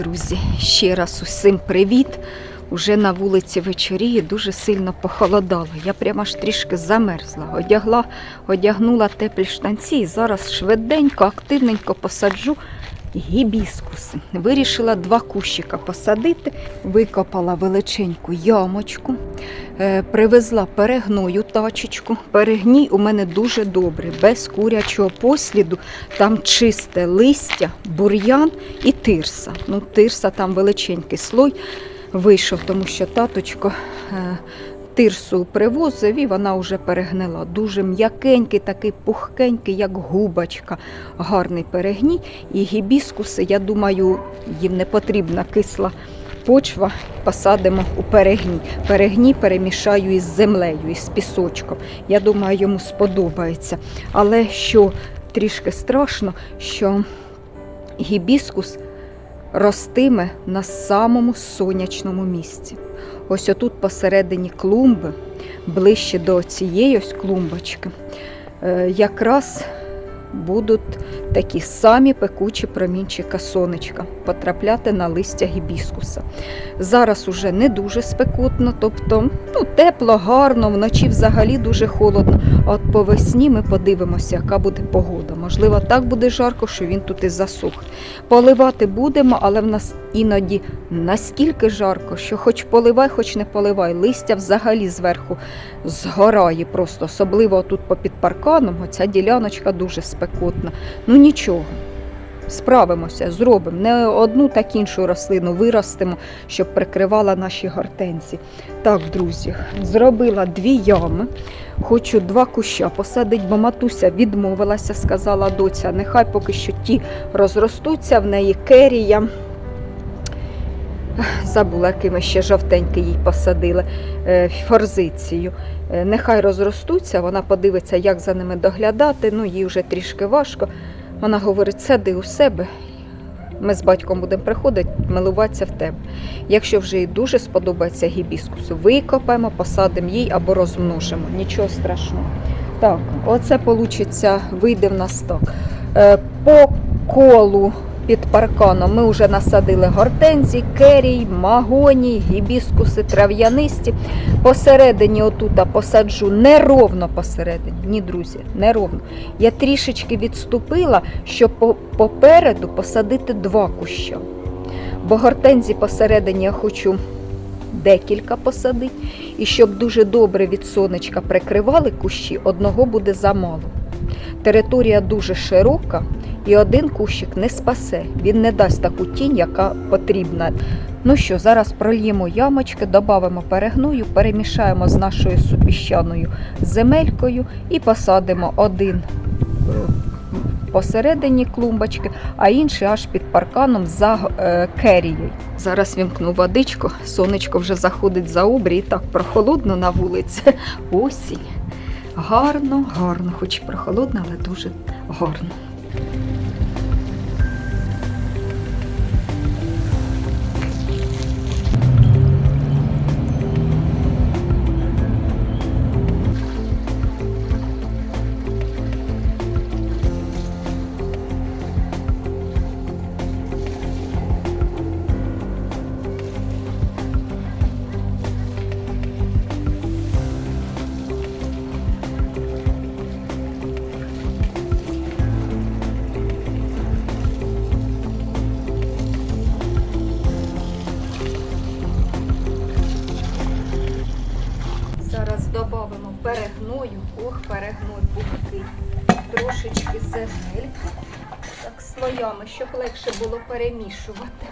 друзі, ще раз усім привіт. Уже на вулиці вечоріє дуже сильно похолодало. Я прямо аж трішки замерзла. Одягла, одягнула теплі штанці і зараз швиденько, активненько посаджу гібіскуси. Вирішила два кущика посадити, викопала величеньку ямочку, е, привезла перегною тачечку. Перегній у мене дуже добрий, без курячого посліду. Там чисте листя, бур'ян і тирса. Ну, тирса там величенький слой вийшов, тому що таточко е, тирсу привозив і вона вже перегнила. Дуже м'якенький, такий пухкенький, як губочка, гарний перегній. І гібіскуси, я думаю, їм не потрібна кисла почва. Посадимо у перегній. Перегній перемішаю із землею, із пісочком. Я думаю, йому сподобається. Але що трішки страшно, що гібіскус ростиме на самому сонячному місці. Ось отут посередині клумби, ближче до цієї ось клумбочки, е, якраз будуть такі самі пекучі промінчика сонечка потрапляти на листя гібіскуса. Зараз уже не дуже спекотно, тобто ну, тепло, гарно, вночі взагалі дуже холодно. А от по весні ми подивимося, яка буде погода. Можливо, так буде жарко, що він тут і засух. Поливати будемо, але в нас іноді наскільки жарко, що хоч поливай, хоч не поливай. Листя взагалі зверху згорає просто, особливо тут попід парканом. Оця діляночка дуже спекотна. Ну нічого. Справимося, зробимо. Не одну, так іншу рослину виростимо, щоб прикривала наші гортензії. Так, друзі, зробила дві ями. Хочу два куща посадити, бо матуся відмовилася, сказала доця, нехай поки що ті розростуться, в неї керія. Забула, якими ще жовтенькі їй посадили е, форзицію. Е, Нехай розростуться, вона подивиться, як за ними доглядати. Ну, їй вже трішки важко. Вона говорить, сади у себе. Ми з батьком будемо приходити, милуватися в тебе. Якщо вже їй дуже сподобається гібіскус, викопаємо, посадимо їй або розмножимо. Нічого страшного. Так, оце вийде, вийде в нас так. Е, По колу під парканом ми вже насадили гортензії, керій, магоній, гібіскуси, трав'янисті. Посередині отута посаджу неровно посередині. Ні, друзі, неровно. Я трішечки відступила, щоб попереду посадити два куща. Бо гортензії посередині я хочу декілька посадити. І щоб дуже добре від сонечка прикривали кущі, одного буде замало. Територія дуже широка, і один кущик не спасе. Він не дасть таку тінь, яка потрібна. Ну що, зараз прольємо ямочки, додамо перегною, перемішаємо з нашою супіщаною земелькою і посадимо один е, посередині клумбочки, а інший аж під парканом за е, керією. Зараз вімкну водичку, сонечко вже заходить за обрій, і так прохолодно на вулиці. Осінь. Гарно, гарно, хоч прохолодно, але дуже гарно. Пухкий, трошечки земельки, так слоями, щоб легше було перемішувати.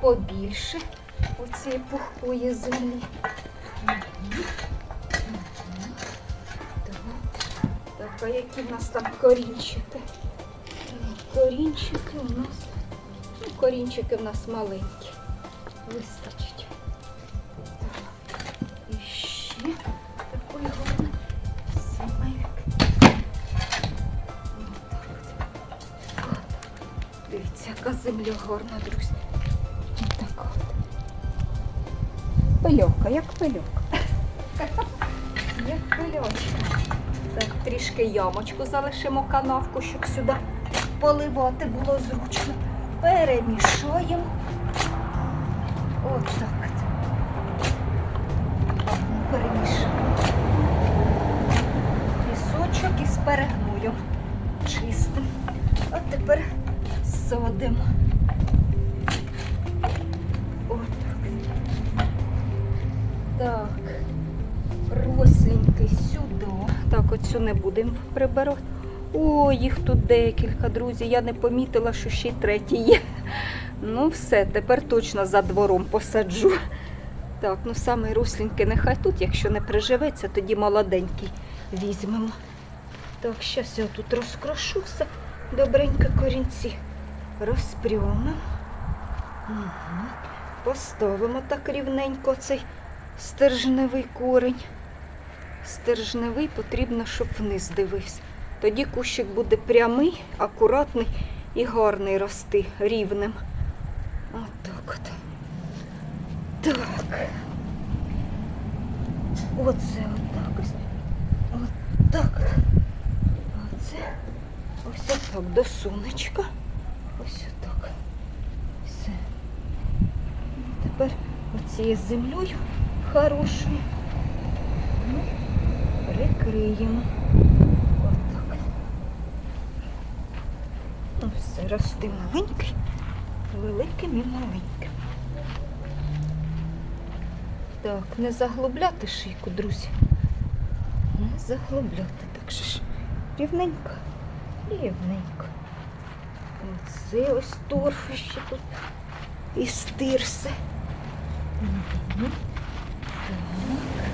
Побільше оцієї пухкої землі. Так, а які в нас там корінчики? Корінчики у нас, ну, корінчики в нас маленькі. Вистачить. Земля гарна, друзі. Так от. Пильовка, як пильовка. Як пильочка. Так, трішки ямочку залишимо канавку, щоб сюди поливати було зручно. перемішаємо. Отак. Перемішаємо. Будемо прибирати. О, їх тут декілька, друзі. Я не помітила, що ще й третій є. Ну, все, тепер точно за двором посаджу. Так, ну саме росленьки нехай тут, якщо не приживеться, тоді молоденький візьмемо. Так, зараз я тут розкрошу все. Добренько корінці. Розпрямимо. Угу. Поставимо так рівненько цей стержневий корінь. Стержневий потрібно, щоб вниз дивився. Тоді кущик буде прямий, акуратний і гарний рости рівнем. Отак от. Так. Оце отак ось. Отак. Оце. Ось отак до сонечка. Ось отак. Все. Тепер оцією землею хорошою. Прикриємо. Отак. Ну, все, рости маленький, великим і маленьким. Так, не заглубляти шийку, друзі. Не заглубляти. Так що ж рівненько, рівненько. Оце ось торфище тут і стирсе. Мгм. Так.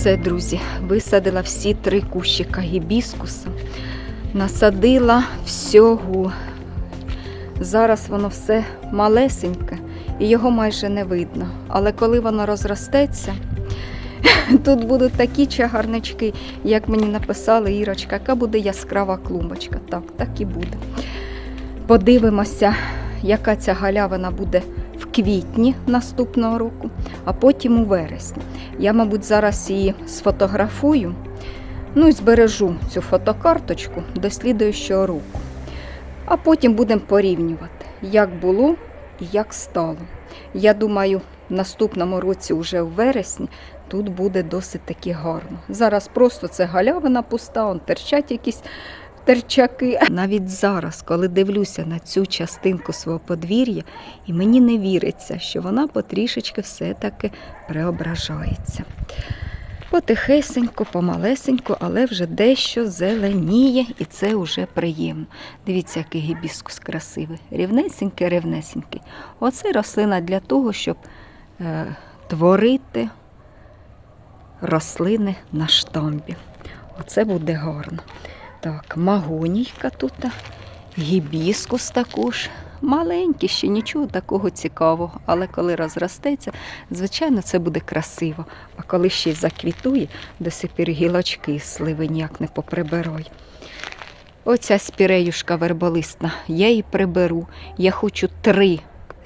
Все, друзі, висадила всі три кущика гібіскуса, насадила всього. Зараз воно все малесеньке і його майже не видно. Але коли воно розростеться, тут будуть такі чагарнички, як мені написала Ірочка, яка буде яскрава клумбочка. Так, так і буде. Подивимося, яка ця галявина буде квітні наступного року, а потім у вересні. Я, мабуть, зараз її сфотографую. Ну і збережу цю фотокарточку до слідуючого року. А потім будемо порівнювати, як було і як стало. Я думаю, в наступному році, вже у вересні, тут буде досить таки гарно. Зараз просто це галявина пуста, он терчать якісь терчаки. Навіть зараз, коли дивлюся на цю частинку свого подвір'я, і мені не віриться, що вона потрішечки все-таки преображається. Потихесенько, помалесенько, але вже дещо зеленіє, і це вже приємно. Дивіться, який гібіскус красивий. Рівнесенький, рівнесенький. Оце рослина для того, щоб е, творити рослини на штамбі. Оце буде гарно. Так, магонійка тут, гібіскус також. Маленький, ще нічого такого цікавого, але коли розростеться, звичайно, це буде красиво. А коли ще й заквітує, до сих гілочки сливи ніяк не поприбирай. Оця спіреюшка верболисна, я її приберу. Я хочу три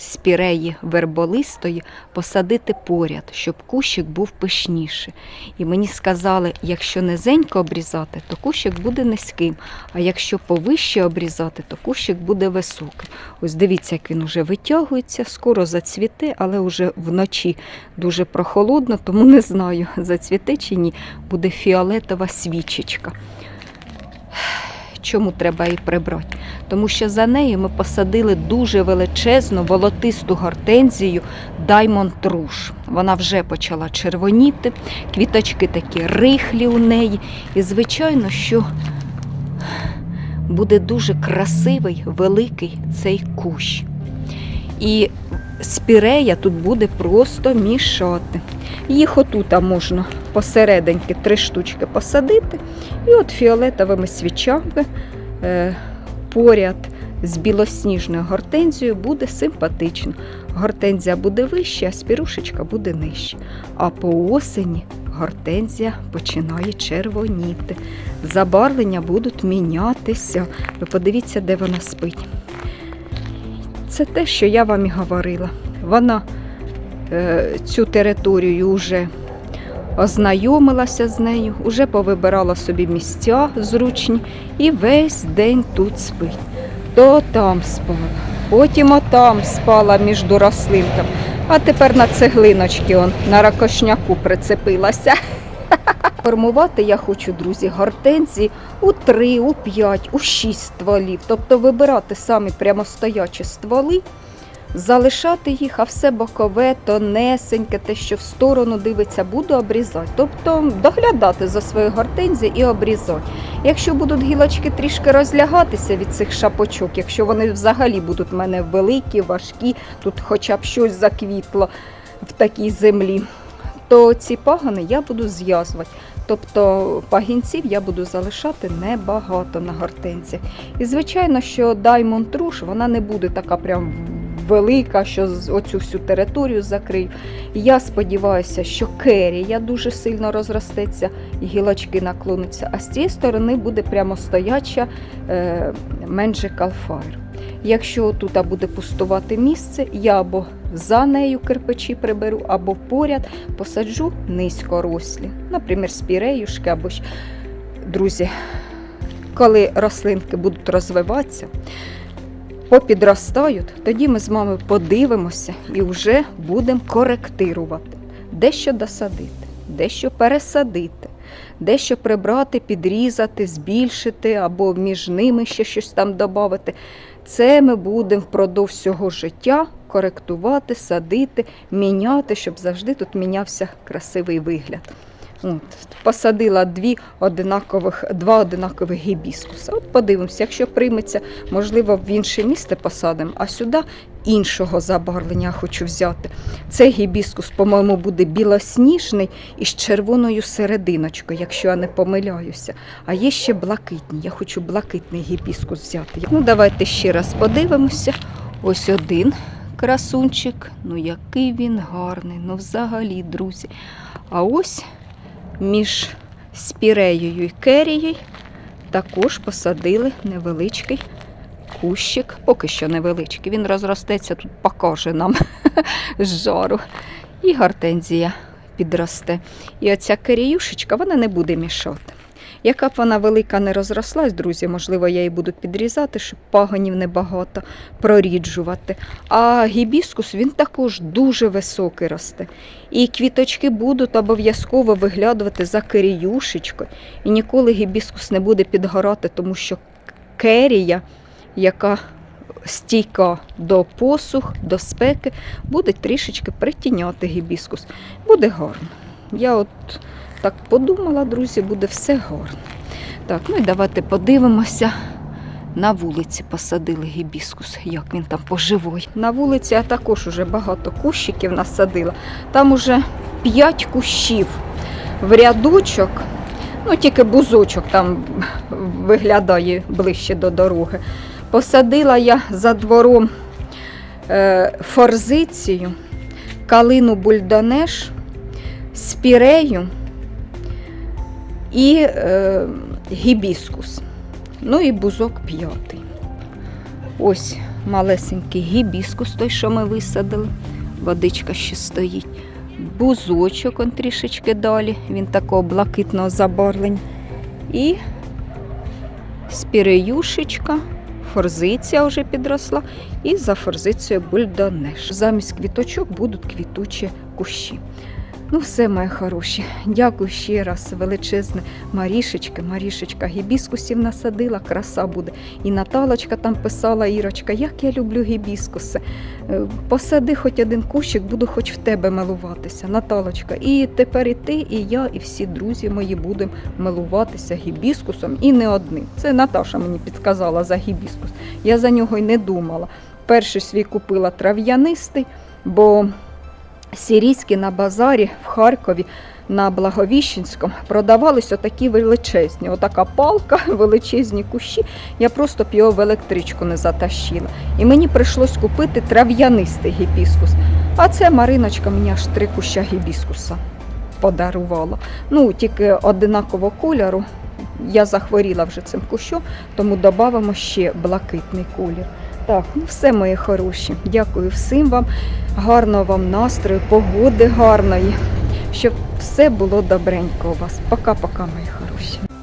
спіреї верболистої посадити поряд, щоб кущик був пишніший. І мені сказали, якщо низенько обрізати, то кущик буде низьким, а якщо повище обрізати, то кущик буде високим. Ось дивіться, як він уже витягується, скоро зацвіте, але вже вночі дуже прохолодно, тому не знаю, зацвіте чи ні, буде фіолетова свічечка. Чому треба її прибрати? Тому що за нею ми посадили дуже величезну волотисту гортензію Diamond Rouge. Вона вже почала червоніти, квіточки такі рихлі у неї. І, звичайно, що буде дуже красивий, великий цей кущ. І спірея тут буде просто мішати. Їх отута можна посерединки три штучки посадити, і от фіолетовими свічами е, поряд з білосніжною гортензією буде симпатично. Гортензія буде вища, а спірушечка буде нижча. А по осені гортензія починає червоніти. Забарвлення будуть мінятися. Ви подивіться, де вона спить. Це те, що я вам і говорила. Вона е, цю територію вже ознайомилася з нею, вже повибирала собі місця зручні і весь день тут спить. То там спала, потім отам спала між рослинками, а тепер на цеглиночки он, на ракошняку прицепилася. Формувати я хочу, друзі, гортензії у 3, у 5, у 6 стволів. Тобто вибирати самі прямостоячі стволи, залишати їх, а все бокове, тонесеньке, те, що в сторону дивиться, буду обрізати. Тобто доглядати за своєю гортензією і обрізати. Якщо будуть гілочки трішки розлягатися від цих шапочок, якщо вони взагалі будуть в мене великі, важкі, тут хоча б щось заквітло в такій землі, то ці пагани я буду зв'язувати. Тобто пагінців я буду залишати небагато на гортензіях. І звичайно, що Diamond Rouge, вона не буде така прям велика, що оцю всю територію закрию. Я сподіваюся, що керія дуже сильно розростеться і гілочки наклонуться, а з цієї сторони буде прямо стояча е, Magical Fire. Якщо тут буде пустувати місце, я або за нею кирпичі приберу, або поряд посаджу низькорослі, наприклад, спіреюшки або ж друзі, коли рослинки будуть розвиватися, попідростають, тоді ми з вами подивимося і вже будемо коректирувати, дещо досадити, дещо пересадити. Дещо прибрати, підрізати, збільшити або між ними ще щось там додати. Це ми будемо впродовж всього життя коректувати, садити, міняти, щоб завжди тут мінявся красивий вигляд. От, посадила дві одинакових, два одинакових гібіскуса. От подивимося, якщо прийметься, можливо, в інше місце посадимо, а сюди іншого забарвлення хочу взяти. Цей гібіскус, по-моєму, буде білосніжний із червоною серединочкою, якщо я не помиляюся. А є ще блакитні. Я хочу блакитний гібіскус взяти. Ну, давайте ще раз подивимося. Ось один красунчик. Ну, який він гарний. Ну, взагалі, друзі. А ось між спіреєю і керією також посадили невеличкий кущик, поки що невеличкий. Він розростеться, тут покаже нам з жару. І гортензія підросте. І оця керіюшечка, вона не буде мішати. Яка б вона велика не розрослась, друзі, можливо, я її буду підрізати, щоб пагонів небагато проріджувати. А гібіскус він також дуже високий росте. І квіточки будуть обов'язково виглядувати за керіюшечкою. І ніколи гібіскус не буде підгорати, тому що керія, яка стійка до посух, до спеки, буде трішечки притіняти гібіскус. Буде гарно. Я от так подумала, друзі, буде все гарно. Так, ну і давайте подивимося. На вулиці посадили гібіскус, як він там поживой. На вулиці я також уже багато кущиків насадила. Там уже 5 кущів в рядочок. Ну, тільки бузочок там виглядає ближче до дороги. Посадила я за двором е, форзицію, калину бульдонеш, спірею і е, гібіскус. Ну і бузок п'ятий. Ось малесенький гібіскус, той, що ми висадили. Водичка ще стоїть. Бузочок он трішечки далі, він такого блакитного забарвлення. І спіреюшечка, форзиція вже підросла, і за форзицією бульдонеш. Замість квіточок будуть квітучі кущі. Ну, все, мої хороші. Дякую ще раз величезне Марішечки. Марішечка гібіскусів насадила, краса буде. І Наталочка там писала, Ірочка, як я люблю гібіскуси. Е, Посади хоч один кущик, буду хоч в тебе милуватися. Наталочка. І тепер і ти, і я, і всі друзі мої будемо милуватися гібіскусом і не одним. Це Наташа мені підказала за гібіскус. Я за нього й не думала. Перший свій купила трав'янистий, бо сірійські на базарі в Харкові на Благовіщенському продавались отакі величезні. Отака палка, величезні кущі. Я просто б його в електричку не затащила. І мені прийшлось купити трав'янистий гібіскус. А це Мариночка мені аж три куща гібіскуса подарувала. Ну, тільки одинакового кольору. Я захворіла вже цим кущом, тому додамо ще блакитний колір. Так, ну все, мої хороші. Дякую всім вам. Гарного вам настрою, погоди гарної, щоб все було добренько у вас. Пока-пока, мої хороші.